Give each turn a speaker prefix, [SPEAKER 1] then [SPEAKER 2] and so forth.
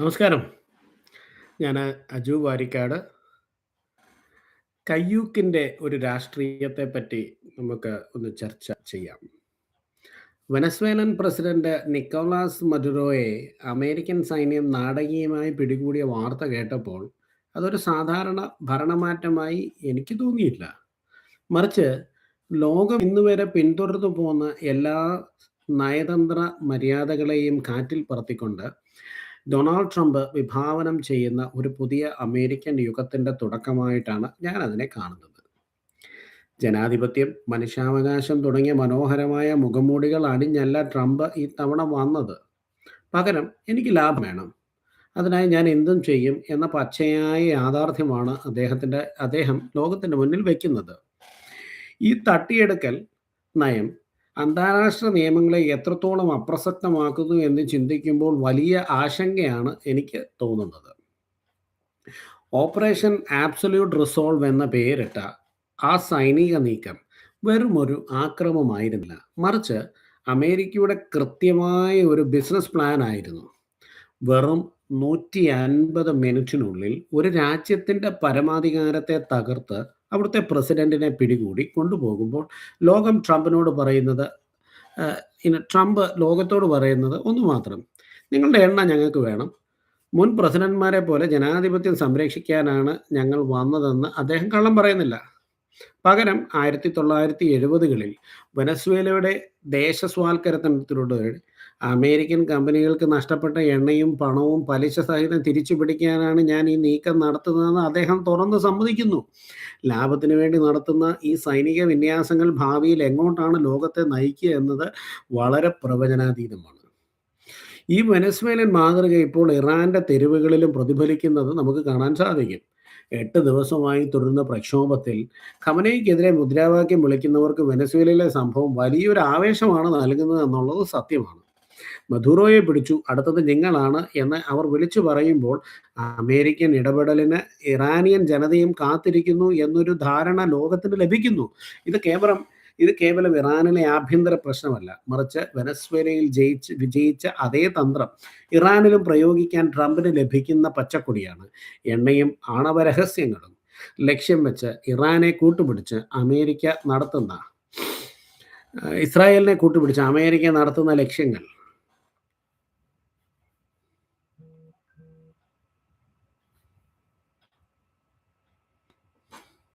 [SPEAKER 1] നമസ്കാരം. ഞാൻ അജു വാരിക്കാട്. കയ്യൂക്കിന്റെ ഒരു രാഷ്ട്രീയത്തെ പറ്റി നമുക്ക് ഒന്ന് ചർച്ച ചെയ്യാം. വെനസ്വേലൻ പ്രസിഡന്റ് നിക്കോളാസ് മഡുറോയെ അമേരിക്കൻ സൈന്യം നാടകീയമായി പിടികൂടിയ വാർത്ത കേട്ടപ്പോൾ അതൊരു സാധാരണ ഭരണമാറ്റമായി എനിക്ക് തോന്നിയില്ല. മറിച്ച് ലോകം ഇന്നുവരെ പിന്തുടർന്നു പോകുന്ന എല്ലാ നയതന്ത്ര മര്യാദകളെയും കാറ്റിൽ പറത്തിക്കൊണ്ട് ഡൊണാൾഡ് ട്രംപ് വിഭാവനം ചെയ്യുന്ന ഒരു പുതിയ അമേരിക്കൻ യുഗത്തിന്റെ തുടക്കമായിട്ടാണ് ഞാൻ അതിനെ കാണുന്നത്. ജനാധിപത്യം, മനുഷ്യാവകാശം തുടങ്ങിയ മനോഹരമായ മുഖംമൂടികൾ അണിഞ്ഞല്ല ട്രംപ് ഇത്തവണ വന്നത്. പകരം എനിക്ക് ലാഭം വേണം. അതിനായി ഞാൻ എന്തും ചെയ്യും എന്ന പച്ചയായ യാഥാർത്ഥ്യമാണ് അദ്ദേഹത്തിന്റെ അദ്ദേഹം ലോകത്തിന്റെ മുന്നിൽ വയ്ക്കുന്നത് ഈ തട്ടിയെടുക്കൽ നയം അന്താരാഷ്ട്ര നിയമങ്ങളെ എത്രത്തോളം അപ്രസക്തമാക്കുന്നു എന്ന് ചിന്തിക്കുമ്പോൾ വലിയ ആശങ്കയാണ് എനിക്ക് തോന്നുന്നത്. ഓപ്പറേഷൻ ആബ്സല്യൂട്ട് റിസോൾവ് എന്ന പേരിട്ട ആ സൈനിക നീക്കം വെറുമൊരു ആക്രമമായിരുന്നില്ല. മറിച്ച് അമേരിക്കയുടെ കൃത്യമായ ഒരു ബിസിനസ് പ്ലാൻ ആയിരുന്നു. വെറും 150 മിനിറ്റിനുള്ളിൽ ഒരു രാജ്യത്തിന്റെ പരമാധികാരത്തെ തകർത്ത് അവിടുത്തെ പ്രസിഡന്റിനെ പിടികൂടി കൊണ്ടുപോകുമ്പോൾ ലോകം ട്രംപിനോട് പറയുന്നത് ട്രംപ് ലോകത്തോട് പറയുന്നത് ഒന്ന് മാത്രം. നിങ്ങളുടെ എണ്ണ ഞങ്ങൾക്ക് വേണം. മുൻ പ്രസിഡന്റ്മാരെ പോലെ ജനാധിപത്യം സംരക്ഷിക്കാനാണ് ഞങ്ങൾ വന്നതെന്ന് അദ്ദേഹം കള്ളം പറയുന്നില്ല. പകരം 1970കളിൽ വെനസ്വേലയുടെ ദേശസ്വാൽക്കരണത്തിലൂടെ അമേരിക്കൻ കമ്പനികൾക്ക് നഷ്ടപ്പെട്ട എണ്ണയും പണവും പലിശ സഹിതം തിരിച്ചുപിടിക്കാനാണ് ഞാൻ ഈ നീക്കം നടത്തുന്നതെന്ന് അദ്ദേഹം തുറന്ന് സമ്മതിക്കുന്നു. ലാഭത്തിന് വേണ്ടി നടത്തുന്ന ഈ സൈനിക വിന്യാസങ്ങൾ ഭാവിയിൽ എങ്ങോട്ടാണ് ലോകത്തെ നയിക്കുക എന്നത് വളരെ പ്രവചനാതീതമാണ്. ഈ വെനസ്വേലൻ മാതൃക ഇപ്പോൾ ഇറാന്റെ തെരുവുകളിലും പ്രതിഫലിക്കുന്നത് നമുക്ക് കാണാൻ സാധിക്കും. 8 ദിവസമായി തുടരുന്ന പ്രക്ഷോഭത്തിൽ ഖമനയ്ക്കെതിരെ മുദ്രാവാക്യം വിളിക്കുന്നവർക്ക് വെനസ്വേലയിലെ സംഭവം വലിയൊരു ആവേശമാണ് നൽകുന്നത് എന്നുള്ളത് സത്യമാണ്. മധുറോയെ പിടിച്ചു അടുത്തത് നിങ്ങളാണ് എന്ന് അവർ വിളിച്ചു പറയുമ്പോൾ അമേരിക്കൻ ഇടപെടലിന് ഇറാനിയൻ ജനതയും കാത്തിരിക്കുന്നു എന്നൊരു ധാരണ ലോകത്തിന് ലഭിക്കുന്നു. ഇത് കേവലം ഇത് കേവലം ഇറാനിലെ ആഭ്യന്തര പ്രശ്നമല്ല. മറിച്ച് വെനസ്വേലയിൽ ജയിച്ച് വിജയിച്ച അതേ തന്ത്രം ഇറാനിലും പ്രയോഗിക്കാൻ ട്രംപിന് ലഭിക്കുന്ന പച്ചക്കൊടിയാണ്. എണ്ണയും ആണവരഹസ്യങ്ങളും ലക്ഷ്യം വെച്ച് ഇറാനെ കൂട്ടുപിടിച്ച് അമേരിക്ക നടത്തുന്ന ഇസ്രായേലിനെ കൂട്ടുപിടിച്ച് അമേരിക്ക നടത്തുന്ന ലക്ഷ്യങ്ങൾ.